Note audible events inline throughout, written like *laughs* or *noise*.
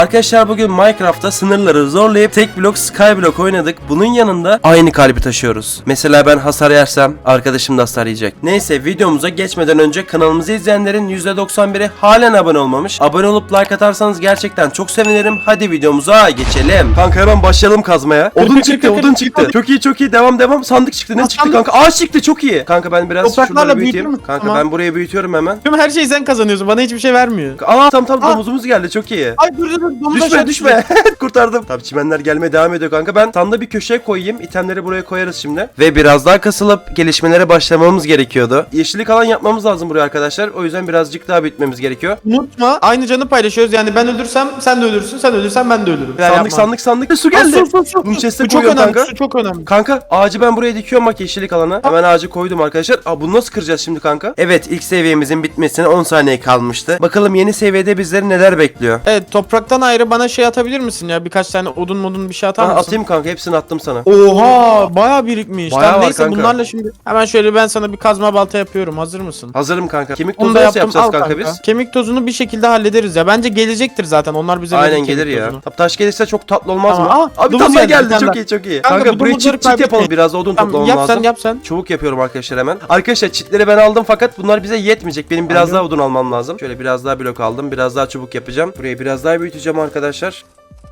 Arkadaşlar bugün Minecraft'ta sınırları zorlayıp tek blok skyblock oynadık. Bunun yanında aynı kalbi taşıyoruz. Mesela ben hasar yersem arkadaşım da hasar yiyecek. Neyse videomuza geçmeden önce kanalımızı izleyenlerin %91'i halen abone olmamış. Abone olup like atarsanız gerçekten çok sevinirim. Hadi videomuza geçelim. Kanka hemen başlayalım kazmaya. Odun *laughs* çıktı odun çıktı. Çok iyi çok iyi devam devam. Sandık çıktı ne çıktı kanka? Ağaç çıktı çok iyi. Kanka ben biraz büyütür büyüteyim. Kanka Tamam. ben buraya büyütüyorum hemen. Tüm her şeyi sen kazanıyorsun. Bana hiçbir şey vermiyor. Aa tam tam domuzumuz geldi çok iyi. Ay dur dur dur. Domuz Düşme aşağı düşme. *laughs* Kurtardım. Tabii çimenler gelmeye devam ediyor kanka. Ben sanda bir köşeye koyayım. İtemleri buraya koyarız şimdi. Ve biraz daha kasılıp gelişmelere başlamamız gerekiyordu. Yeşillik alan yapmamız lazım buraya arkadaşlar. O yüzden birazcık daha büyütmemiz gerekiyor. Unutma aynı canı paylaşıyoruz. Yani ben öldürsem sen de ölürsün. Sen ölürsen ben de ölürüm. sandık sandık sandık. Su geldi. Su, su, su. Chest'e Bu çok koyuyorum önemli. kanka. Su çok önemli. Kanka ağacı ben buraya dikiyorum bak yeşillik alana. Hemen ağacı koydum arkadaşlar. Aa bunu nasıl kıracağız şimdi kanka? Evet ilk seviyemizin bitmesine 10 saniye kalmıştı. Bakalım yeni seviyede bizleri neler bekliyor. Evet topraktan ayrı bana şey atabilir misin ya? Birkaç tane odun modun bir şey atar Ha, mısın? atayım kanka hepsini attım sana. Oha baya birikmiş. Bayağı tamam var neyse kanka. bunlarla şimdi hemen şöyle ben sana bir kazma balta yapıyorum. Hazır mısın? Hazırım kanka. Kemik tozu da nasıl yapacağız kanka, biz? Kemik tozunu bir şekilde hallederiz ya. Bence gelecektir zaten. Onlar bize Aynen verir kemik gelir ya. tozunu. Tabii taş gelirse çok tatlı olmaz Tamam. mı? Aa, Abi domuz da geldi, geldi. bir tane Çok iyi çok iyi. Kanka, Kanka, bu burayı domuzları çit, çit yapalım. kaybetmeyin. Biraz da odun Tamam, toplamam yap lazım. sen yap sen. Çubuk yapıyorum arkadaşlar hemen. Arkadaşlar çitleri ben aldım fakat bunlar bize yetmeyecek. Benim biraz Aynen. daha odun almam lazım. Şöyle biraz daha blok aldım. Biraz daha çubuk yapacağım. Burayı biraz daha büyüteceğim arkadaşlar.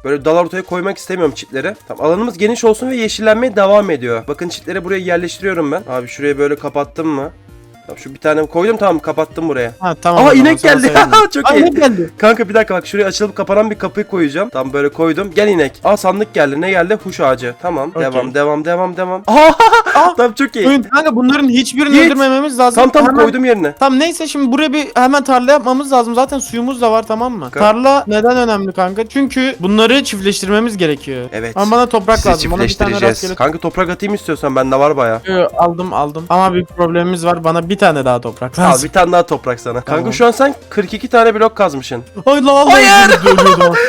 Böyle dal ortaya koymak istemiyorum çitleri. Tamam alanımız geniş olsun ve yeşillenmeye devam ediyor. Bakın çitleri buraya yerleştiriyorum ben. Abi şuraya böyle kapattım mı? Tamam şu bir tane koydum tamam kapattım buraya. Ha tamam. Zaman, inek geldi. *laughs* Çok Aa iyi. inek geldi. Kanka bir dakika bak şuraya açılıp kapanan bir kapıyı koyacağım. Tam böyle koydum. Gel inek. Aa sandık geldi. Ne geldi? Huş ağacı. Tamam. Okey. Devam devam devam devam. Aa, *laughs* tamam çok iyi. Oyun- Kanka bunların hiçbirini Yiğit. öldürmememiz lazım. Tam tam Hemen- koydum yerine. Tamam neyse şimdi buraya bir hemen tarla yapmamız lazım. Zaten suyumuz da var tamam mı? Kanka. Tarla neden önemli kanka? Çünkü bunları çiftleştirmemiz gerekiyor. Evet. Ama bana toprak Sizi lazım. Bana bir tane çiftleştireceğiz. rastgele Kanka toprak atayım istiyorsan bende var baya. Aldım aldım. Ama bir problemimiz var. Bana bir tane daha toprak Al lazım. bir tane daha toprak sana. Kanka Tamam. şu an sen 42 tane blok kazmışsın. Ay la vallahi Hayır!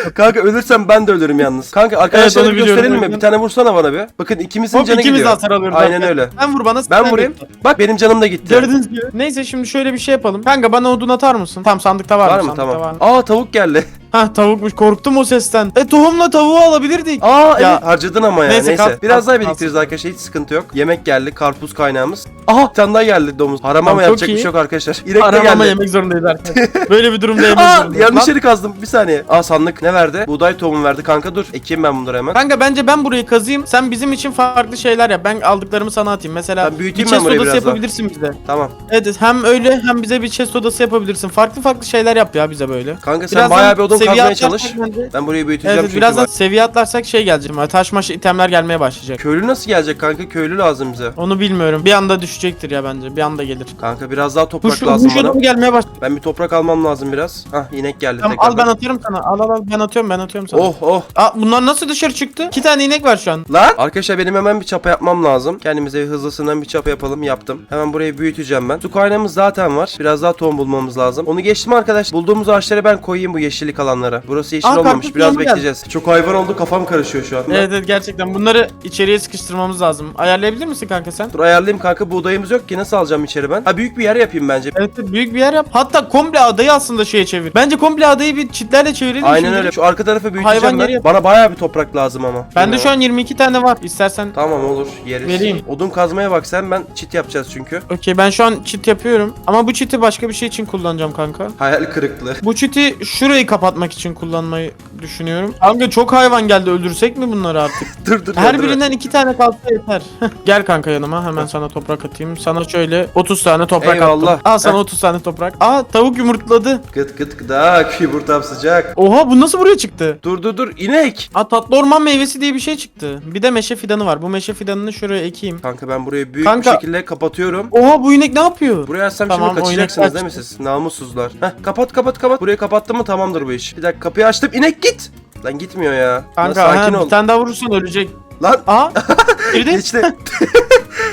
*laughs* Kanka ölürsem ben de ölürüm yalnız. Kanka arkadaşlara onu bir biliyorum, gösterelim mi? Bir tane vursana bana bir. Bakın ikimizin Hop canı ikimiz de gidiyor. hasar alıyoruz. Aynen Bak, öyle. Ben vur bana. Ben vurayım. bekle. Bak benim canım da gitti. Gördünüz mü? Neyse şimdi şöyle bir şey yapalım. Kanka bana odun atar mısın? Tam sandıkta var, Var mı? Sandıkta Tamam. var. Aa tavuk geldi. Hah tavukmuş. Korktum o sesten. E tohumla tavuğu alabilirdik. Aa Ya. evet harcadın ama ya. Neyse. Neyse, kal- Biraz kal- daha biriktiririz arkadaşlar. Hiç sıkıntı yok. Yemek geldi. Karpuz kaynağımız. Aha bir tane daha geldi domuz. Haram ama Tamam, çok yapacak bir iyi. şey yok arkadaşlar. İnek de Aramama geldi. yemek zorundayız artık. Böyle bir durumda yemek *laughs* Aa zorundayız. yanlış Lan- yeri kazdım. Bir saniye. Aa sandık ne verdi? Buğday tohumu verdi. Kanka dur. Ekeyim ben bunları hemen. Kanka bence ben burayı kazıyım. Sen bizim için farklı şeyler yap. Ben aldıklarımı sana atayım. Mesela Ben büyüteyim bir ben chest burayı odası biraz daha. yapabilirsin bize. Tamam. Evet hem öyle hem bize bir chest odası yapabilirsin. Farklı farklı şeyler yap ya bize böyle. Kanka sen Birazdan bayağı bir odun seviye kazmaya atlarsak çalış. bence- Ben burayı büyüteceğim evet çünkü birazdan bak. seviye atlarsak şey gelecek. Taş maş itemler gelmeye başlayacak. Köylü nasıl gelecek kanka? Köylü lazım bize. Onu bilmiyorum. Bir anda düşecektir ya bence. Bir anda gelir. Kanka biraz daha toprak Kuş, lazım kuş bana. adamı gelmeye başladı. Ben bir toprak almam lazım biraz. Hah inek geldi Tamam al tekrardan. ben atıyorum sana. Al al al ben atıyorum ben atıyorum sana. Oh oh. Aa bunlar nasıl dışarı çıktı? İki tane inek var şu an. Lan! Arkadaşlar benim hemen bir çapa yapmam lazım. Kendimize hızlısından bir çapa yapalım. Yaptım. Hemen burayı büyüteceğim ben. Su kaynağımız zaten var. Biraz daha tohum bulmamız lazım. Onu geçtim arkadaş. Bulduğumuz ağaçları ben koyayım bu yeşillik alanlara. Burası yeşil Aa, olmamış. karpuz Biraz geldi. bekleyeceğiz. Çok hayvan oldu. Kafam karışıyor şu anda. Evet evet gerçekten bunları içeriye sıkıştırmamız lazım. Ayarlayabilir misin kanka sen? Dur ayarlayayım kanka. Buğdayımız yok ki. Nasıl alacağım içeri ben? Ha büyük bir yer yapayım bence. Evet evet, büyük bir yer yap. Hatta komple adayı aslında şeye çevir. Bence komple adayı bir çitlerle çevirelim. Aynen şimdi. öyle. Şu arka tarafı büyüteceğim Hayvan ben. yap. Bana bayağı bir toprak lazım ama. Bende şu an 22 tane var. İstersen Tamam olur yeriz. Vereyim. Odun kazmaya bak sen ben çit yapacağız çünkü. Okey ben şu an çit yapıyorum. Ama bu çiti başka bir şey için kullanacağım kanka. Hayal kırıklığı. Bu çiti şurayı kapatmak için kullanmayı düşünüyorum. Kanka çok hayvan geldi öldürsek mi bunları artık? *laughs* dur dur. Her dur. birinden iki tane kalsa yeter. *laughs* Gel kanka yanıma hemen sana toprak atayım. Sana şöyle 30 tane toprak Eyvallah. attım. Al sana Heh. 30 tane toprak. Aa tavuk yumurtladı. Gıt gıt gıdak *laughs* yumurtam sıcak. Oha bu nasıl buraya çıktı? Dur dur dur inek. Aa tatlı orman meyvesi diye bir şey çıktı. Bir de meşe fidanı var. Bu meşe fidanını şuraya ekeyim. Kanka ben burayı büyük Kanka- bir şekilde kapatıyorum. Oha bu inek ne yapıyor? Buraya açsam Tamam, şimdi kaçacaksınız değil mi siz? Namussuzlar. Heh kapat kapat kapat. Burayı kapattım mı tamamdır bu iş. Bir dakika kapıyı açtım. İnek git. Lan gitmiyor ya. Lan Kanka sakin ha, ol. bir tane daha vurursan ölecek. Lan Aha *laughs* girdi. geçti.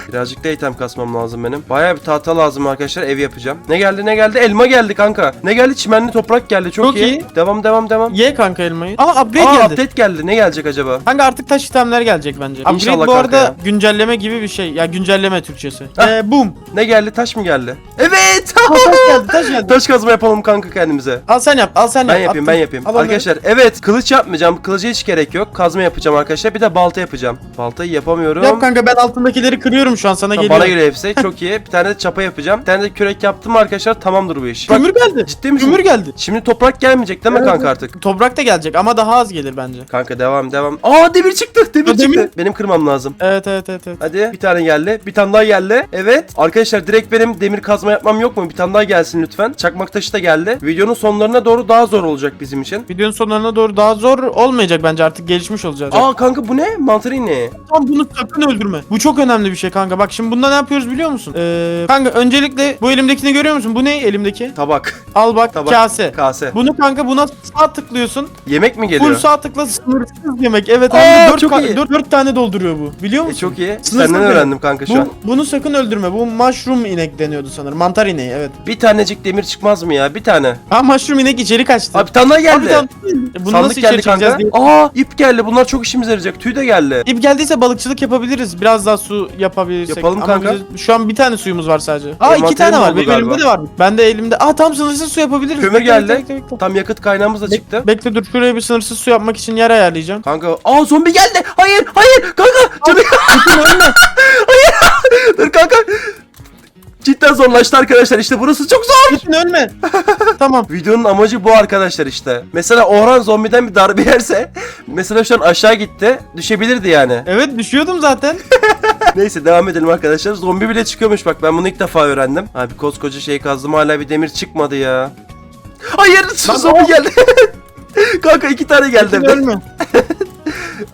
Birazcık da item kasmam lazım benim. Bayağı bir tahta lazım arkadaşlar. Ev yapacağım. Ne geldi ne geldi? Elma geldi kanka. Ne geldi? Çimenli toprak geldi. Çok, Çok iyi. iyi. Devam devam devam. Ye kanka elmayı. Aa upgrade Aa geldi. update geldi. Ne gelecek acaba? Kanka artık taş itemler gelecek bence. İnşallah Upgrade bu kanka arada ya. güncelleme gibi bir şey. Ya güncelleme Türkçesi. Ee, boom. Ne geldi? Taş mı geldi? Evet. Aa, taş geldi taş geldi. *laughs* Taş kazma yapalım kanka kendimize. Al sen yap al sen Ben yap. yapayım Attım. ben yapayım. Al onları. arkadaşlar evet kılıç yapmayacağım. Kılıca hiç gerek yok. Kazma yapacağım arkadaşlar. Bir de balta yapacağım. Baltayı yapamıyorum. Yap kanka ben altındakileri kırıyorum şu an sana Tamam, geliyor. bana göre hepsi çok iyi. Bir tane de çapa yapacağım. Bir tane de kürek yaptım arkadaşlar tamamdır bu iş. Bak, Kömür geldi. ciddi misin? Kömür geldi. Şimdi toprak gelmeyecek değil mi Evet. kanka artık? Toprak da gelecek ama daha az gelir bence. Kanka devam devam. Aa demir çıktı. Demir Ha, çıktı. demir. Benim kırmam lazım. Evet evet evet evet. Hadi bir tane geldi. Bir tane daha geldi. Evet. Arkadaşlar direkt benim demir kazma yapmam yok mu? Bir tane daha gelsin lütfen. Çakmak taşı da geldi. Videonun sonlarına doğru daha zor olacak bizim için. Videonun sonlarına doğru daha zor olmayacak bence artık gelişmiş olacağız. Aa kanka bu ne? Mantarini. Tamam bunu sakın öldürme. Bu çok önemli bir şey kanka. Bak şimdi bunda ne yapıyoruz biliyor musun? Ee, kanka öncelikle bu elimdekini görüyor musun? Bu ne elimdeki? Tabak. Al bak Tabak. kase. Kase. Bunu kanka buna sağ tıklıyorsun. Yemek mi Full geliyor? sağ tıkla sınırsız yemek. Evet Aa, de 4, çok iyi. 4, tane dolduruyor bu. Biliyor E, musun? çok iyi. Sınırsız Senden yemek. öğrendim kanka şu Bu, an. bunu sakın öldürme. Bu mushroom inek deniyordu sanırım. Mantar ineği evet. Bir tanecik demir çıkmaz mı ya? Bir tane. Ha mushroom inek içeri kaçtı. Abi bir tane daha geldi. Abi, tamam. E, Bunu Sandık nasıl geldi çekeceğiz kanka. diye. Aa ip geldi. Bunlar çok işimize yarayacak. Tüy de geldi. İp geldiyse balıkçılık yapabiliriz. Biraz daha su yapabilirsek. Yapalım Ama kanka. bize- şu an bir tane suyumuz var sadece. Aa iki Envanterim tane var. doldu Benim galiba. elimde de var. Ben de elimde. Aa tam sınırsız su yapabiliriz. Kömür Bekle, geldi. bekle, bekle, bekle. Tam yakıt kaynağımız da çıktı. Bekle dur şuraya bir sınırsız su yapmak için yer ayarlayacağım. Kanka aa zombi geldi. Hayır hayır kanka. Canı... *laughs* hayır. Dur kanka. Cidden zorlaştı arkadaşlar. İşte burası çok zor. Gittin ölme. *laughs* tamam. Videonun amacı bu arkadaşlar işte. Mesela Orhan zombiden bir darbe yerse mesela şu an aşağı gitti. Düşebilirdi yani. Evet düşüyordum zaten. *laughs* Neyse devam edelim arkadaşlar. Zombi bile çıkıyormuş bak ben bunu ilk defa öğrendim. Abi koskoca şey kazdım hala bir demir çıkmadı ya. Hayır Lan zombi o- geldi. *laughs* Kanka iki tane geldi. Gittin hem de. ölme.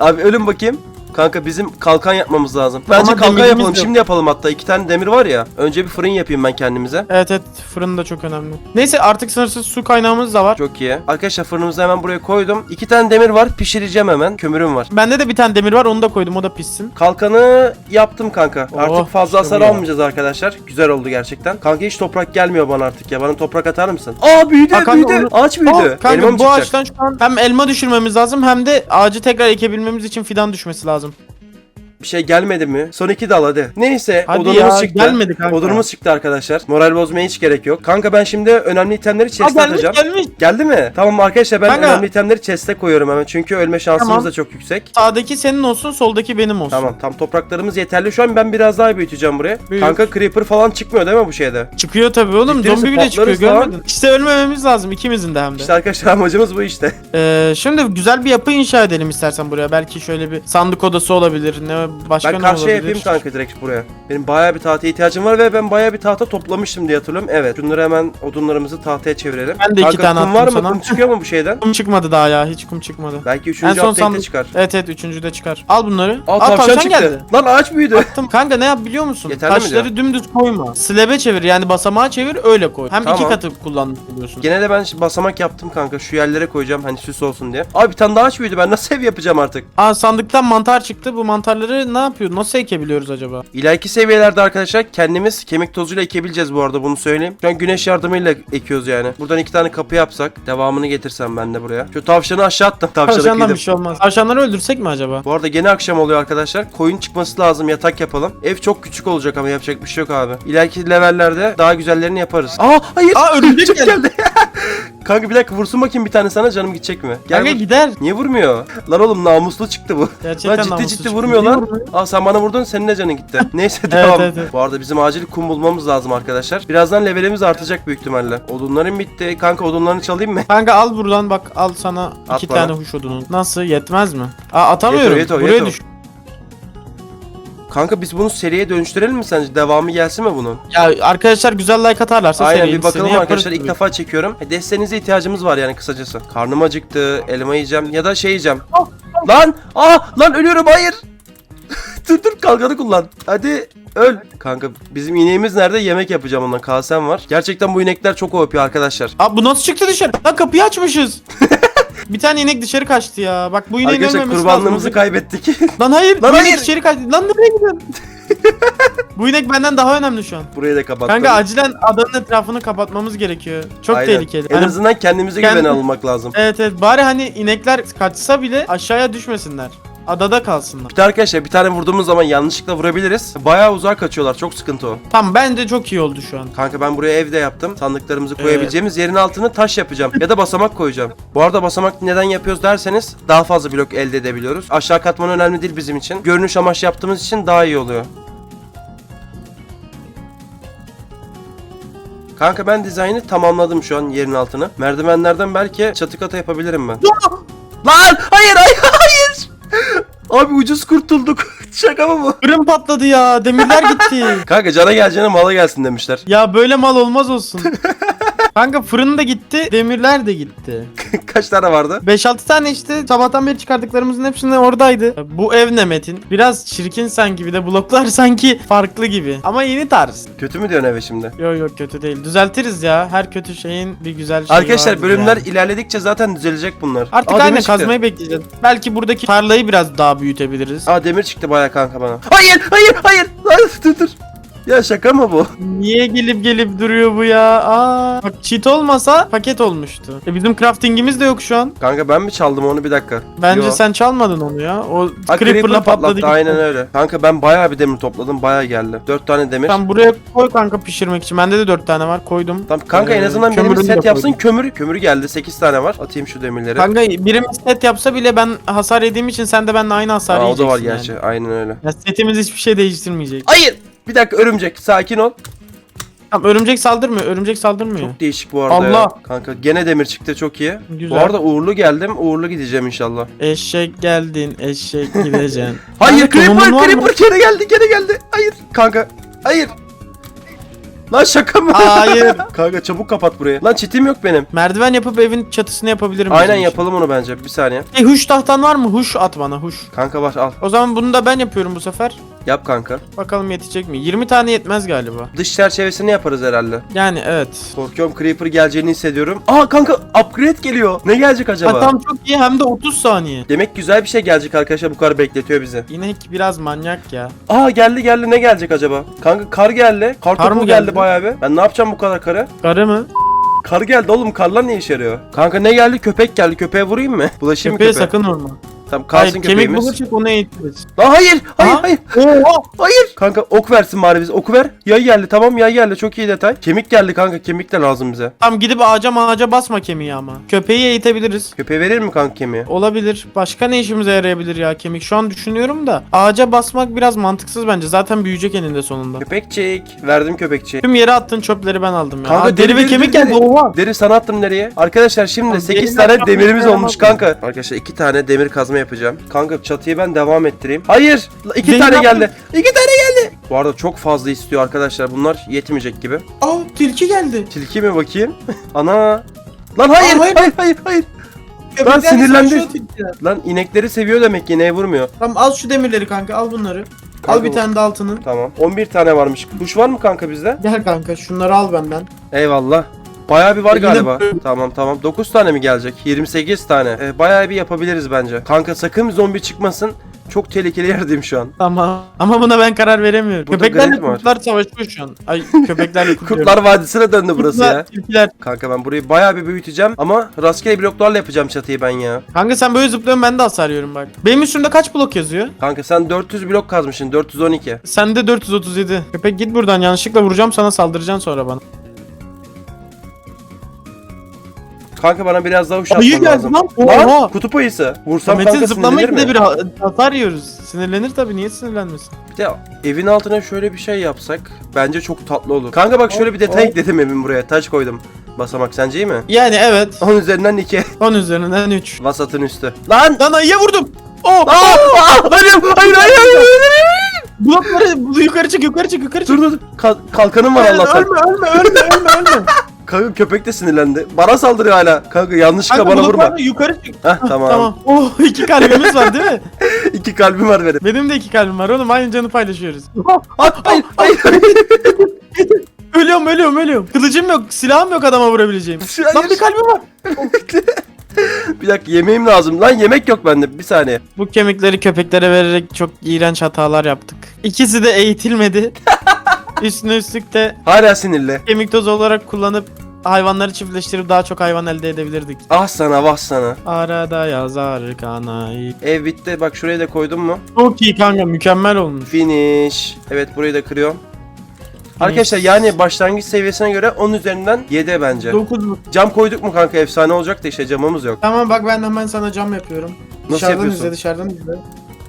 Abi ölün bakayım. Kanka bizim kalkan yapmamız lazım. Bence Ama kalkan demirimiz yapalım. yok. Şimdi yapalım hatta. iki tane demir var ya. Önce bir fırın yapayım ben kendimize. Evet evet fırın da çok önemli. Neyse artık sınırsız su kaynağımız da var. Çok iyi. Arkadaşlar fırınımızı hemen buraya koydum. İki tane demir var. Pişireceğim hemen. Kömürüm var. Bende de bir tane demir var onu da koydum o da pişsin. Kalkanı yaptım kanka. Oh, artık fazla işte bu hasar ya. almayacağız arkadaşlar. Güzel oldu gerçekten. Kanka hiç toprak gelmiyor bana artık ya. Bana toprak atar mısın? Aa büyüdü Aa, kanka büyüdü. onu- Ağaç büyüdü. Aa, Elma kanka bu çıkacak? ağaçtan şu an hem elma düşürmemiz lazım hem de ağacı tekrar ekebilmemiz için fidan düşmesi lazım. Bir şey gelmedi mi? Son iki dal hadi. Neyse Hadi odunumuz ya, çıktı. gelmedi kanka. Odunumuz çıktı arkadaşlar. Moral bozmaya hiç gerek yok. Kanka ben şimdi önemli itemleri chest'e atacağım. gelmiş. Geldi mi? Tamam arkadaşlar ben Kanka. önemli itemleri chest'e koyuyorum hemen. Çünkü ölme şansımız Tamam. da çok yüksek. Sağdaki senin olsun soldaki benim olsun. Tamam tam topraklarımız yeterli. Şu an ben biraz daha büyüteceğim buraya. Büyüt. Kanka creeper falan çıkmıyor değil mi bu şeyde? Çıkıyor tabii oğlum Ciddi zombi bile çıkıyor görmedin. İşte ölmememiz lazım ikimizin de hem de. İşte arkadaşlar *laughs* amacımız bu işte. Ee, şimdi güzel bir yapı inşa edelim istersen buraya. Belki şöyle bir sandık odası olabilir. Ne başka ben ne karşıya olabilir? yapayım kanka direkt buraya. Benim bayağı bir tahtaya ihtiyacım var ve ben bayağı bir tahta toplamıştım diye hatırlıyorum. Evet. Şunları hemen odunlarımızı tahtaya çevirelim. Ben de iki kanka, tane kum var mı? sana. Kum çıkıyor mu bu şeyden? Kum çıkmadı daha ya hiç kum çıkmadı. Belki En üçüncü son update'te sandık. çıkar. Evet evet üçüncü de çıkar. Al bunları. Aa, Aa, tavşan, çıktı. geldi. Lan ağaç büyüdü. Attım. Kanka ne yap biliyor musun? Yeterli mi Taşları dümdüz koyma. Slab'e çevir yani basamağa çevir öyle koy. Hem Tamam. iki katı kullanmış oluyorsun. Gene de ben basamak yaptım kanka. Şu yerlere koyacağım hani süs olsun diye. Abi bir tane daha ağaç büyüdü. Ben nasıl ev yapacağım artık? Aa sandıktan mantar çıktı. Bu mantarları ne yapıyor? Nasıl ekebiliyoruz acaba? İleriki seviyelerde arkadaşlar kendimiz kemik tozuyla ekebileceğiz bu arada bunu söyleyeyim. Şu an güneş yardımıyla ekiyoruz yani. Buradan iki tane kapı yapsak devamını getirsem ben de buraya. Şu tavşanı aşağı attım. Tavşana Tavşandan kıydım. bir şey olmaz. Tavşanları öldürsek mi acaba? Bu arada gene akşam oluyor arkadaşlar. Koyun çıkması lazım. Yatak yapalım. Ev çok küçük olacak ama yapacak bir şey yok abi. İleriki levellerde daha güzellerini yaparız. Aa hayır. Aa örümcek geldi. *laughs* Kanka bir dakika vursun bakayım bir tane sana canım gidecek mi? Gel Kanka vur. gider. Niye vurmuyor? Lan oğlum namuslu çıktı bu. Gerçekten Lan ciddi ciddi çıktı. vurmuyor lan. Aa sen bana vurdun senin de canın gitti. *laughs* Neyse devam. evet, evet. Bu arada bizim acil kum bulmamız lazım arkadaşlar. Birazdan levelimiz artacak büyük ihtimalle. Odunlarım bitti. Kanka odunlarını çalayım mı? Kanka al buradan bak al sana At iki bana. tane huş odunu. Nasıl yetmez mi? Aa atamıyorum. Yeto, yeto, Buraya yeto. düş. Kanka biz bunu seriye dönüştürelim mi sence? Devamı gelsin mi bunun? Ya arkadaşlar güzel like atarlarsa Aynen bir bakalım arkadaşlar ilk defa çekiyorum. E, Desteğinize ihtiyacımız var yani kısacası. Karnım acıktı, elma yiyeceğim ya da şey yiyeceğim. Lan! Aa! Lan ölüyorum hayır! *laughs* dur dur kalkanı kullan. Hadi öl. Kanka bizim ineğimiz nerede? Yemek yapacağım ondan. Kasem var. Gerçekten bu inekler çok OP arkadaşlar. Aa bu nasıl çıktı dışarı? Lan kapıyı açmışız. *laughs* bir tane inek dışarı kaçtı ya. Bak bu ineğin Arkadaşlar ölmemesi kurbanlığımızı lazım. kaybettik. *laughs* Lan hayır. Lan bu inek hayır. dışarı kaçtı. Lan nereye gidiyorsun? *laughs* Bu inek benden daha önemli şu an. Burayı da kapattım. Kanka acilen adanın etrafını kapatmamız gerekiyor. Çok Aynen. tehlikeli. En Hani- azından kendimize Kendi- güven almak lazım. Evet evet bari hani inekler kaçsa bile aşağıya düşmesinler. Adada kalsınlar. Bir de arkadaşlar bir tane vurduğumuz zaman yanlışlıkla vurabiliriz. Bayağı uzağa kaçıyorlar. Çok sıkıntı o. Tamam bence çok iyi oldu şu an. Kanka ben buraya evde yaptım. Sandıklarımızı Evet. koyabileceğimiz yerin altına taş yapacağım. ya da basamak koyacağım. Bu arada basamak neden yapıyoruz derseniz daha fazla blok elde edebiliyoruz. Aşağı katman önemli değil bizim için. Görünüş amaçlı yaptığımız için daha iyi oluyor. Kanka ben dizaynı tamamladım şu an yerin altını. Merdivenlerden belki çatı kata yapabilirim ben. Lan hayır hayır. Abi ucuz kurtulduk. *laughs* Şaka mı bu? Fırın patladı ya. Demirler gitti. *laughs* Kanka cana geleceğine mala gelsin demişler. ya böyle mal olmaz olsun. *laughs* Kanka fırın da gitti, demirler de gitti. *laughs* Kaç tane vardı? 5-6 tane işte sabahtan beri çıkardıklarımızın hepsinde oradaydı. Bu ev ne Metin? Biraz çirkin sanki bir de bloklar *laughs* sanki farklı gibi. Ama yeni tarz. Kötü mü diyorsun eve şimdi? Yok yok kötü değil. Düzeltiriz ya. Her kötü şeyin bir güzel şeyi Arkadaşlar vardır bölümler yani. ilerledikçe zaten düzelecek bunlar. Artık Aa, demir çıktı. kazmayı bekleyeceğiz. Belki buradaki tarlayı biraz daha büyütebiliriz. Aa demir çıktı baya kanka bana. Hayır hayır hayır. Dur dur. Ya şaka mı bu? Niye gelip gelip duruyor bu ya? Aa, bak cheat olmasa paket olmuştu. E bizim craftingimiz de yok şu an. Kanka ben mi çaldım onu bir dakika? Bence Yo. sen çalmadın onu ya. O Aa, creeper'la patladı. gitti. Aynen öyle. Kanka ben bayağı bir demir topladım. Bayağı geldi. 4 tane demir. Tamam buraya koy kanka pişirmek için. Bende de 4 tane var. Koydum. Kanka en Ee, azından benim kömürünü de set yapsın koydum. kömür. Kömür geldi 8 tane var. Atayım şu demirleri. Kanka birimiz set yapsa bile ben hasar yediğim için sen de benimle aynı hasar Aa, o da yiyeceksin var yani. gerçi. Aynen öyle. Ya setimiz hiçbir şey değiştirmeyecek. Hayır. Bir dakika örümcek sakin ol. Tamam örümcek saldırmıyor. Örümcek saldırmıyor. Çok değişik bu arada Allah. ya. Kanka gene demir çıktı çok iyi. Güzel. Bu arada uğurlu geldim. Uğurlu gideceğim inşallah. Eşek geldin, eşek gideceksin. *laughs* Hayır Kanka, creeper creeper gene geldi gene geldi. Hayır kanka. Hayır. Lan şaka mı? Hayır. *laughs* kanka çabuk kapat burayı. Lan çitim yok benim. Merdiven yapıp evin çatısını yapabilirim. Aynen için. yapalım onu bence. Bir saniye. E, huş tahtan var mı? Huş at bana huş. Kanka var al. O zaman bunu da ben yapıyorum bu sefer. Yap kanka. Bakalım yetecek mi? 20 tane yetmez galiba. Dış çerçevesini yaparız herhalde. Yani evet. Korkuyorum creeper geleceğini hissediyorum. Aa kanka upgrade geliyor. Ne gelecek acaba? Ha, tam çok iyi hem de 30 saniye. Demek güzel bir şey gelecek arkadaşlar bu kadar bekletiyor bizi. İnek biraz manyak ya. Aa geldi geldi ne gelecek acaba? Kanka kar geldi. Kar, Kar mı geldi, geldi? bayağı bir. Ben ne yapacağım bu kadar karı? Karı mı? Kar geldi oğlum karlar ne işe yarıyor? Kanka ne geldi? Köpek geldi. Köpeğe vurayım mı? *laughs* Bulaşayım mı Köpeğe köpeğe? sakın vurma. Tamam kalsın Hayır kemik bulursak onu eğitiriz. Lan hayır hayır Ha? hayır. Oo! Hayır. Kanka ok versin bari bize. Oku ver. Yay geldi tamam yay geldi. Çok iyi detay. Kemik geldi kanka. Kemik de lazım bize. Tam gidip ağaca ağaca basma kemiği ama. Köpeği eğitebiliriz. Köpeğe verir mi kanka kemiği? Olabilir. Başka ne işimize yarayabilir ya kemik? Şu an düşünüyorum da. Ağaca basmak biraz mantıksız bence. Zaten büyüyecek eninde sonunda. Köpekçik. Verdim köpekçiği. Tüm yere attığın çöpleri ben aldım ya. Kanka Aa, deri, ve kemik deri. geldi. Oha. Deri sana attım nereye? Arkadaşlar şimdi Tamam, 8 derinden tane demirimiz olmuş kanka. Arkadaşlar 2 tane demir kazma yapacağım. Kanka çatıyı ben devam ettireyim. Hayır! 2 Zeynep tane geldi. 2 tane geldi. Bu arada çok fazla istiyor arkadaşlar. Bunlar yetmeyecek gibi. Aa tilki geldi. Tilki mi bakayım? *laughs* Ana! Lan hayır, Aa, hayır, hayır. hayır, hayır, Köpekler sinirlendi. savaşıyor tilkiler. Lan inekleri seviyor demek ki ineğe vurmuyor. Tamam al şu demirleri kanka al bunları. Kanka al bir tane de altını. Tamam. 11 tane varmış. Kuş var mı kanka bizde? Gel kanka şunları al benden. Eyvallah. Bayağı bir var galiba. Tamam tamam. 9 tane mi gelecek? 28 tane. Ee, bayağı bir yapabiliriz bence. Kanka sakın zombi çıkmasın. Çok tehlikeli yerdeyim şu an. Tamam. Ama buna ben karar veremiyorum. Burada Köpeklerle granit mi var? kurtlar savaşıyor şu an. Ay köpeklerle *laughs* kurtlar. Kurtlar Vadisi'ne döndü burası ya. Tilkiler. Kanka ben burayı bayağı bir büyüteceğim ama rastgele bloklarla yapacağım çatıyı ben ya. Kanka sen böyle zıplıyorsun ben de hasar yiyorum bak. Benim üstümde kaç blok yazıyor? Kanka sen 400 blok kazmışsın 412. Sende 437. Köpek git buradan yanlışlıkla vuracağım sana saldıracaksın sonra bana. Kanka bana biraz daha uç Ayı atman geldi lazım. lan. Lan Oha. kutup ayısı. Vursam Metin kanka zıplama sinirlenir mi? bir ha- hasar yiyoruz. Sinirlenir tabii niye sinirlenmesin? Bir de evin altına şöyle bir şey yapsak bence çok tatlı olur. Kanka bak şöyle bir detay ekledim evin buraya. Taş koydum. Basamak sence iyi mi? Yani evet. 10 üzerinden 2. 10 üzerinden 3. Vasatın üstü. Lan! Lan ayıya vurdum. Oh! Aa! Aa! Hayır, hayır, hayır, hayır, hayır. Blokları yukarı çık yukarı çık yukarı çık. Dur dur. Kal- kalkanım var Hayır, Allah'tan. ölme ölme ölme ölme ölme. Kanka köpek de sinirlendi. Bana saldırıyor hala. Kanka yanlışlıkla Kanka bana vurma. bloklarla yukarı çık. Heh tamam. Tamam. Oh iki kalbimiz var değil mi? *laughs* İki kalbim var benim. Benim de iki kalbim var oğlum aynı canı paylaşıyoruz. *laughs* Hayır hayır. *laughs* Ölüyorum ölüyorum ölüyorum. Kılıcım yok silahım yok adama vurabileceğim. Lan bir kalbim var. bir dakika yemeğim lazım. Lan yemek yok bende. Bir saniye. Bu kemikleri köpeklere vererek çok iğrenç hatalar yaptık. İkisi de eğitilmedi. Üstüne üstlük de Hala sinirli. kemik tozu olarak kullanıp hayvanları çiftleştirip daha çok hayvan elde edebilirdik. Ah sana vah sana. Arada yazar kanayı. Ev bitti. Bak şuraya da koydum mu? Çok iyi kanka mükemmel olmuş. Finish. Evet burayı da kırıyorum. Arkadaşlar yani başlangıç seviyesine göre 10 üzerinden 7 bence. 9 mu? Cam koyduk mu kanka efsane olacak da işte camımız yok. Tamam bak ben hemen sana cam yapıyorum. Nasıl dışarıdan yapıyorsun? izle dışarıdan izle.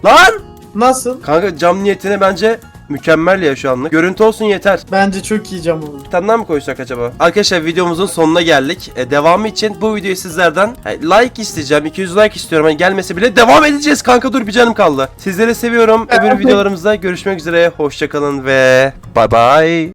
Lan! Nasıl? Kanka cam niyetine bence mükemmel ya şu anlık. Görüntü olsun yeter. Bence çok iyi cam oldu. Bir tane daha mı koysak acaba? Arkadaşlar videomuzun sonuna geldik. E, devamı için bu videoyu sizlerden e, like isteyeceğim. 200 like istiyorum. Hani gelmese bile devam edeceğiz kanka dur bir canım kaldı. Sizleri seviyorum. Öbür videolarımızda görüşmek üzere. Hoşçakalın ve bay bay.